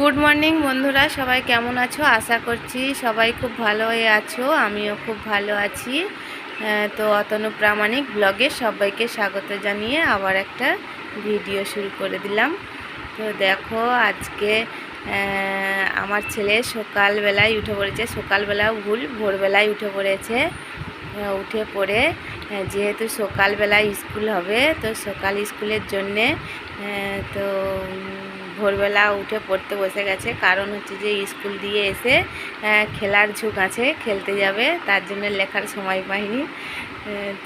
Good morning বন্ধুরা, সবাই কেমন আছো? আশা করছি সবাই খুব ভালো হয়ে আছো, আমিও খুব ভালো আছি। তো অতনু প্রামাণিক ব্লগে সবাইকে স্বাগত জানিয়ে আবার একটা ভিডিও শুরু করে দিলাম। তো দেখো, আজকে আমার ছেলে সকালবেলায় উঠে পড়েছে, সকালবেলা ভুল ভোরবেলায় উঠে পড়েছে। উঠে পড়ে যেহেতু সকালবেলায় স্কুল হবে, তো সকাল স্কুলের জন্যে তো ভোরবেলা উঠে পড়তে বসে গেছে। কারণ হচ্ছে যে স্কুল দিয়ে এসে খেলার ঝুঁক আছে, খেলতে যাবে, তার জন্য লেখার সময় পাইনি।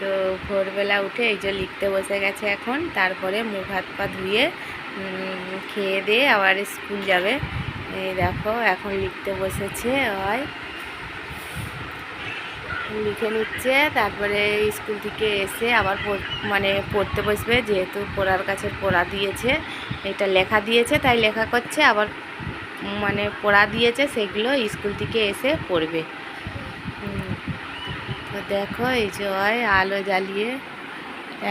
তো ভোরবেলা উঠে এই যে লিখতে বসে গেছে এখন, তারপরে মুখ হাত পা ধুয়ে খেয়ে দিয়ে আবার স্কুল যাবে। এই দেখো, এখন লিখতে বসেছে হয় লিখে নিচ্ছে, তারপরে স্কুল থেকে এসে আবার মানে পড়তে বসবে, যেহেতু পড়ার কাছে পড়া দিয়েছে, এটা লেখা দিয়েছে, তাই লেখা করছে, আবার মানে পড়া দিয়েছে, সেগুলো স্কুল থেকে এসে পড়বে। তো দেখো এই যে হয়, আলো জ্বালিয়ে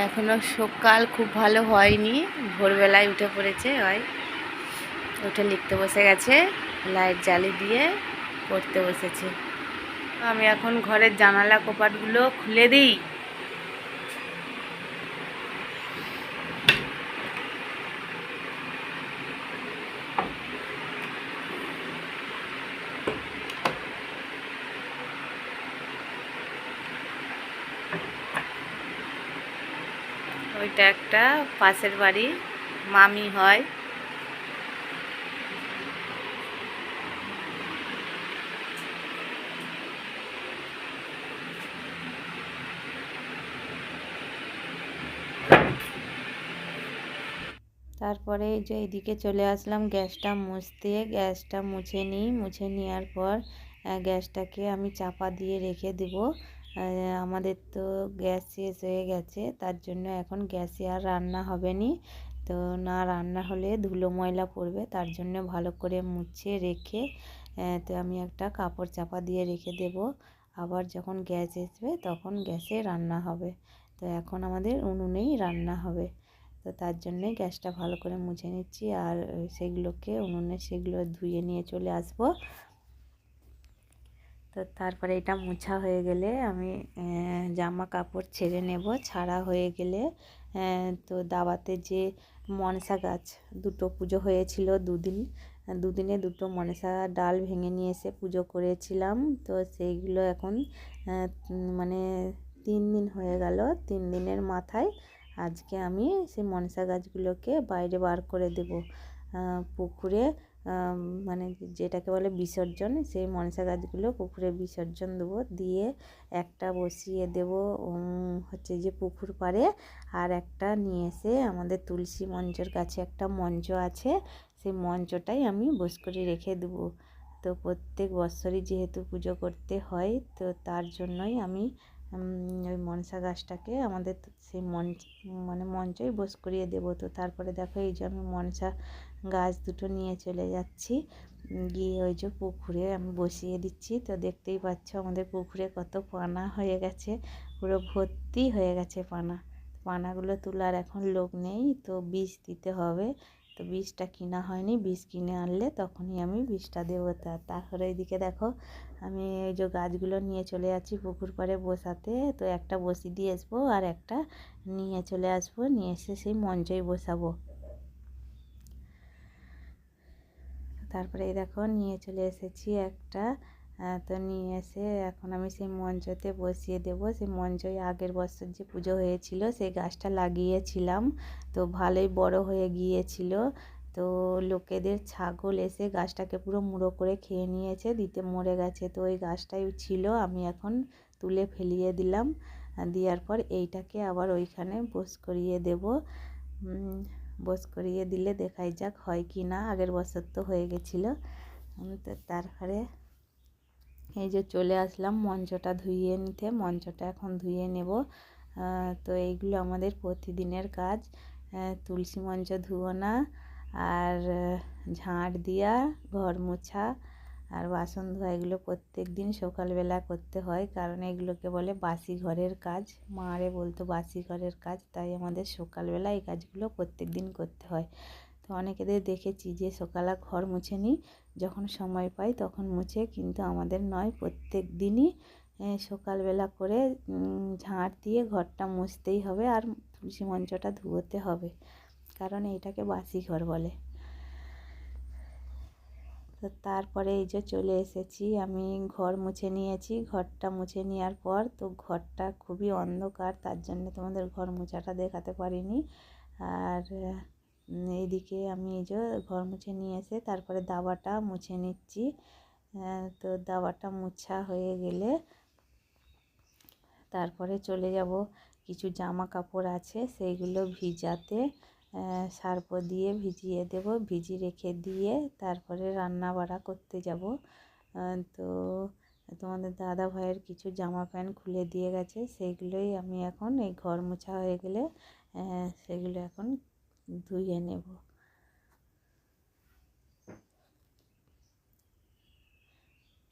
এখনও সকাল খুব ভালো হয়নি, ভোরবেলায় উঠে পড়েছে, হয়। উঠে লিখতে বসে গেছে, লাইট জ্বালিয়ে দিয়ে পড়তে বসেছে। আমি এখন ঘরের জানালা কপাটগুলো খুলে দিই। ওইটা একটা পাশের বাড়ি মামি হয়। তারপরে যে এদিকে চলে আসলাম, গ্যাসটা মুছতে। গ্যাসটা মুছে নিই। মুছে নেওয়ার পর গ্যাসটাকে আমি চাপা দিয়ে রেখে দেব। আমাদের তো গ্যাস শেষ হয়ে গেছে, তার জন্য এখন গ্যাসে আর রান্না হবে নি। তো না রান্না হলে ধুলো ময়লা পড়বে, তার জন্য ভালো করে মুছে রেখে তো আমি একটা কাপড় চাপা দিয়ে রেখে দেব। আবার যখন গ্যাস আসবে তখন গ্যাসে রান্না হবে। তো এখন আমাদের উনুনেই রান্না হবে। তো তার জন্যে গ্যাসটা ভালো করে মুছে নিচ্ছি আর সেগুলোকে উনুনে সেগুলো ধুয়ে নিয়ে চলে আসব। তো তারপরে এটা মোছা হয়ে গেলে আমি জামা কাপড় ছেড়ে নেব, ছাড়া হয়ে গেলে তো দাওয়াতে যে মনসা গাছ, দুটো পুজো হয়েছিল দুদিন, দুদিনে দুটো মনসা ডাল ভেঙে নিয়ে এসে পুজো করেছিলাম। তো সেইগুলো এখন মানে তিন দিন হয়ে গেল, তিন দিনের মাথায় আজকে আমি সেই মনসা গাছগুলোকে বাইরে বার করে দেব। পুকুরে মানে যেটাকে বলে বিসর্জন, সেই মনসা গাছগুলো পুকুরে বিসর্জন দেবো। দিয়ে একটা বসিয়ে দেব হচ্ছে যে পুকুর পাড়ে। আর একটা নিয়ে এসে আমাদের তুলসী মঞ্চের কাছে একটা মঞ্চ আছে, সেই মঞ্চটাই আমি বস করে রেখে দেবো। তো প্রত্যেক বছরই যেহেতু পুজো করতে হয়, তো তার জন্যই আমি ওই মনসা গাছটাকে আমাদের সেই মঞ্চ মানে মঞ্চই বস করিয়ে দেবো তো। তারপরে দেখো এই যে আমি মনসা গাছ দুটো নিয়ে চলে যাচ্ছি। গিয়ে ওই যে পুকুরে আমি বসিয়ে দিচ্ছি। তো দেখতেই পাচ্ছ আমাদের পুকুরে কত পানা হয়ে গেছে। পুরো ভর্তি হয়ে গেছে পানা। পানাগুলো তোলার এখন লোক নেই, তো বীজ দিতে হবে। তো বীজটা কিনা হয়নি, বীজ কিনে আনলে তখনই আমি বীজটা দেবো। তা তারপরে এইদিকে দেখো, আমি এই যে গাছগুলো নিয়ে চলে যাচ্ছি পুকুর পাড়ে বসাতে, তো একটা বসি দিয়ে আসব আর একটা নিয়ে চলে আসব, নিয়ে এসে সেই মঞ্চই বসাবো। তারপরে এই দেখো, নিয়ে চলে এসেছি একটা তো নিয়ে এসে এখন আমি সেই মঞ্চতে বসিয়ে দেব। সেই মঞ্চই আগের বছর যে পুজো হয়েছিল, সেই গাছটা লাগিয়েছিলাম। তো ভালোই বড় হয়ে গিয়েছিল। তো লোকেদের ছাগল এসে গাছটাকে পুরো মুড়ো করে খেয়ে নিয়েছে, দিতে মরে গেছে। তো ওই গাছটাই ছিল, আমি এখন তুলে ফেলিয়ে দিলাম। দেওয়ার পর এইটাকে আবার ওইখানে বস করিয়ে দেব। বস করিয়ে দিলে দেখাই যাক হয় কি না। আগের বছর তো হয়ে গেছিল। তো তারপরে এই যে চলে আসলাম মঞ্চটা ধুইয়ে নিতে, মঞ্চটা এখন ধুয়ে নেব। তো এইগুলো আমাদের প্রতিদিনের কাজ। তুলসী মঞ্চ ধুয়োনা আর ঝাঁট দেওয়া ঘর মোছা, আর বাসন ধোয়া, এগুলো প্রত্যেক দিন সকালবেলা করতে হয়, কারণ এগুলোকে বলে বাসি ঘরের কাজ। মারে বলতো বাসি ঘরের কাজ, তাই আমাদের সকালবেলা এই কাজগুলো প্রত্যেক দিন করতে হয়। তো অনেকেদের দেখেছি যে সকালে ঘর মুছে নিই যখন সময় পাই তখন মুছে, কিন্তু আমাদের নয়, প্রত্যেক দিনই সকালবেলা করে ঝাঁট দিয়ে ঘরটা মুছতেই হবে আর তুলসী মঞ্চটা ধুয়োতে হবে, কারণ এইটাকে বাসি ঘর বলে। তো তারপরে এই যে চলে এসেছি, আমি ঘর মুছে নিয়েছি, ঘরটা মুছে নেওয়ার পর তো ঘরটা খুবই অন্ধকার, তার জন্য তোমাদের ঘর মোছাটা দেখাতে পারিনি। আর এইদিকে আমি এই যে ঘর মুছে নিয়ে এসে তারপরে দাবাটা মুছে নিচ্ছি। তো দাবাটা মুছা হয়ে গেলে তারপরে চলে যাব। কিছু জামা কাপড় আছে, সেইগুলো ভিজাতে সার্প দিয়ে ভিজিয়ে দেব, ভিজিয়ে রেখে দিয়ে তারপরে রান্না বাড়া করতে যাব। তো তোমাদের দাদা ভাইয়ের কিছু জামা প্যান্ট খুলে দিয়ে গেছে, সেইগুলোই আমি এখন এই ঘর মোছা হয়ে গেলে সেগুলো এখন ধুয়ে নেব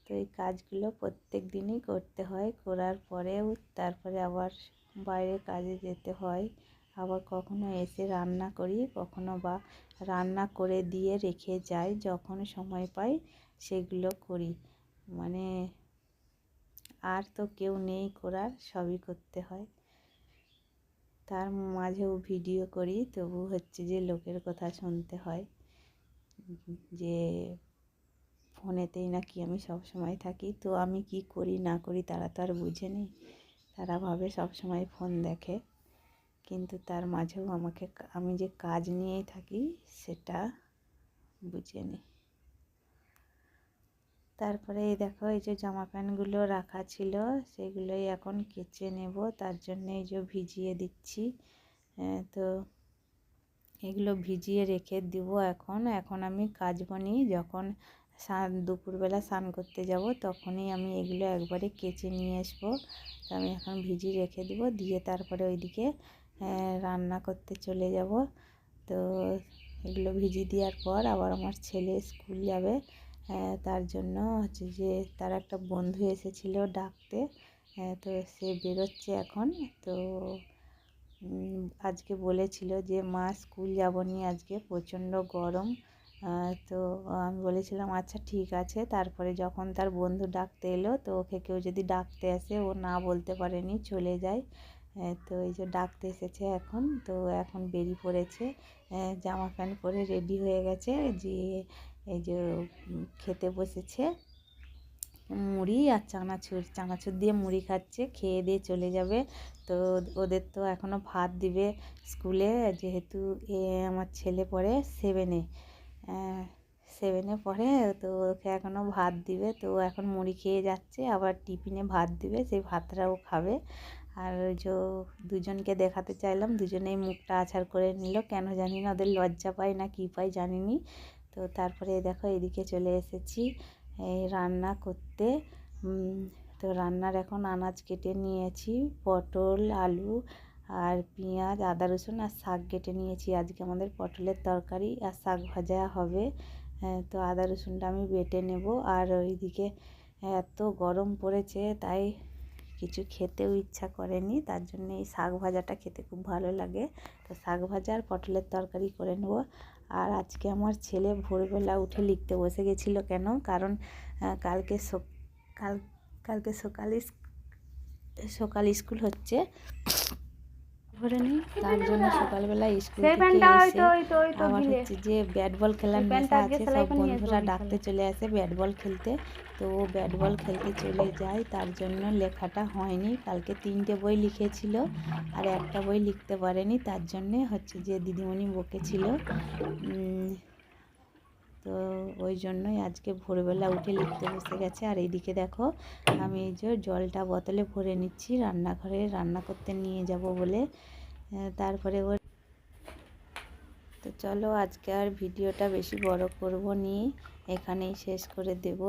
তো এই কাজগুলো প্রত্যেক দিনই করতে হয়, করার পরেও তারপরে আবার বাইরে কাজে যেতে হয়। আবার কখনো এসে রান্না করি, কখনো বা রান্না করে দিয়ে রেখে যাই, যখন সময় পাই সেগুলো করি। মানে আর তো কেউ নেই করার, সবই করতে হয়। তার মাঝেও ভিডিও করি, তবু হচ্ছে যে লোকের কথা শুনতে হয়। যে ফোনেতেই নাকি আমি সব সময় থাকি, তো আমি কি করি, না করি তারা তো আর বুঝে নেই। তারা ভাবে সব সময় ফোন দেখে। কিন্তু তার মাঝেও আমাকে আমি যে কাজ নিয়েই থাকি, সেটা বুঝে নিই। তারপরে এই দেখো, এই যে জামা প্যান্টগুলো রাখা ছিল, সেগুলোই এখন কেচে নেব। তার জন্য এই যে ভিজিয়ে দিচ্ছি। তো এগুলো ভিজিয়ে রেখে দিব এখন। এখন আমি কাজ বনি যখন স্নান, দুপুরবেলা স্নান করতে যাব, তখনই আমি এগুলো একবারে কেচে নিয়ে আসব। তো আমি এখন ভিজিয়ে রেখে দিব। দিয়ে তারপরে ওইদিকে রান্না করতে চলে যাব। তো এগুলো ভিজিয়ে দেওয়ার পর আবার আমার ছেলে স্কুল যাবে। তার জন্য হচ্ছে যে তার একটা বন্ধু এসেছিল ডাকতে। তো সে বেরোচ্ছে এখন। তো আজকে বলেছিল যে, মা, স্কুল যাব নি আজকে, প্রচণ্ড গরম। তো আমি বলেছিলাম আচ্ছা ঠিক আছে। তারপরে যখন তার বন্ধু ডাকতে এলো, তো ওকে কেউ যদি ডাকতে আসে, ও না বলতে পারেনি, চলে যায়। তো এই যে ডাকতে এসেছে এখন, তো এখন বেরিয়ে পড়েছে। জামা প্যান্ট পরে রেডি হয়ে গেছে। যে, এই যে খেতে বসেছে। মুড়ি আর চানাচুর চানাচুর দিয়ে মুড়ি খাচ্ছে, খেয়ে দিয়ে চলে যাবে। তো ওদের তো এখনও ভাত দিবে স্কুলে, যেহেতু এ আমার ছেলে পড়ে সেভেনে সেভেনে পড়ে, তো ওকে এখনও ভাত দিবে। তো এখন মুড়ি খেয়ে যাচ্ছে, আবার টিফিনে ভাত দিবে, সেই ভাতটাও খাবে। আর যে দুজনকে দেখাতে চাইলাম, দুজনেই মুখটা আছাড় করে নিল। কেন জানি না ওদের লজ্জা পায় না, কী পায় জানিনি। তো তারপরে দেখো এদিকে চলে এসেছি, এই রান্না করতে। তো রান্নার এখন আনাজ কেটে নিয়েছি, পটল, আলু আর পেঁয়াজ, আদা রসুন আর শাক কেটে নিয়েছি। আজকে আমাদের পটলের তরকারি আর শাক ভাজা হবে। তো আদা রসুনটা আমি বেটে নেব। আর ওইদিকে এত গরম পড়েছে, তাই কিছু খেতেও ইচ্ছা করেনি, তার জন্য এই শাক ভাজাটা খেতে খুব ভালো লাগে। তো শাক ভাজা আর পটলের তরকারি করে নেব। আর আজকে আমার ছেলে ভোরবেলা উঠে লিখতে বসে গেছিল কেন? কারণ কালকে কাল, কালকে সকালে সকাল স্কুল হচ্ছে। ভরে নেই। তার জন্য সকালবেলা স্কুল থেকে এসে আমার হচ্ছে যে ব্যাট বল খেলার নেশা আছে সব বন্ধুরা ডাকতে চলে আসে ব্যাট বল খেলতে। তো ও ব্যাট বল খেলতে চলে যায় তার জন্য লেখাটা হয়নি। কালকে তিনটে বই লিখেছিল আর একটা বই লিখতে পারেনি। তার জন্যে হচ্ছে যে দিদিমণি বকেছিল। তো ওই জন্যই আজকে ভোরবেলা উঠে লিখতে বসে গেছে। আর এইদিকে দেখো, আমি এই যে জলটা বোতলে ভরে নিচ্ছি, রান্নাঘরে রান্না করতে নিয়ে যাব বলে। তারপরে ওর তো চলো আজকে আর ভিডিওটা বেশি বড় করব নি, এখানেই শেষ করে দেব।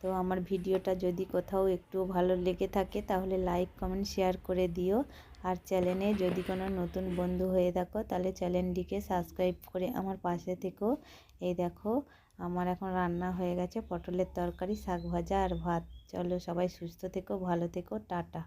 তো আমার ভিডিওটা যদি কোথাও একটু ভালো লেগে থাকে, তাহলে লাইক কমেন্ট শেয়ার করে দিও। আর চ্যানেলে যদি কোনো নতুন বন্ধু হয়ে থাকো, তাহলে চ্যানেলটিকে সাবস্ক্রাইব করে আমার পাশে থেকো। এই দেখো, আমার এখন রান্না হয়ে গেছে, পটলের তরকারি, শাক ভাজা আর ভাত। চলো সবাই সুস্থ থেকো, ভালো থেকো, টাটা।